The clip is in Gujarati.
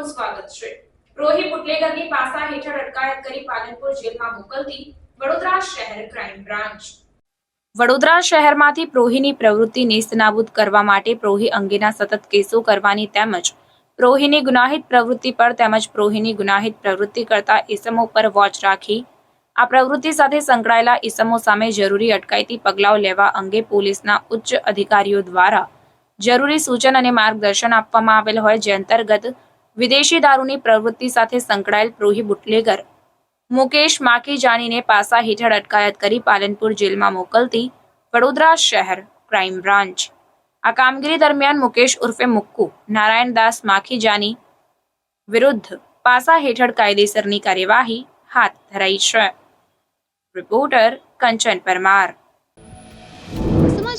આપનું સ્વાગત છે. રોહી બુટલેગરની પાસા હેઠળ અટકાયત કરી પાલનપુર જેલમાં મોકલતી વડોદરા શહેર ક્રાઇમ બ્રાન્ચ. વડોદરા શહેરમાંથી પ્રોહીની પ્રવૃત્તિ નેસ્તનાબૂદ કરવા માટે પ્રોહી અંગેના સતત કેસો કરવાની તેમજ પ્રોહીની ગુનાહિત પ્રવૃત્તિ પર તેમજ પ્રોહીની ગુનાહિત પ્રવૃત્તિ કરતા ઇસમો પર વોચ રાખી, આ પ્રવૃત્તિ સાથે સંકળાયેલા ઇસમો સામે જરૂરી અટકાયતી પગલાઓ લેવા અંગે પોલીસના ઉચ્ચ અધિકારીઓ દ્વારા જરૂરી સૂચન અને માર્ગદર્શન આપવામાં આવેલ હોય જે અંતર્ગત વિદેશી દારૂની પ્રવૃત્તિ સાથે સંકળાયેલ પ્રોહી બુટલેગર મુકેશ માખીજાનીને પાસા હેઠળ અટકાયત કરી પાલનપુર જેલમાં મોકલતી વડોદરા શહેર ક્રાઇમ બ્રાન્ચ. આ કામગીરી દરમિયાન મુકેશ ઉર્ફે મુક્કુ નારાયણદાસ માખીજાની વિરુદ્ધ પાસા હેઠળ કાયદેસરની કાર્યવાહી હાથ ધરાઈ છે. રિપોર્ટર કંચન પરમાર.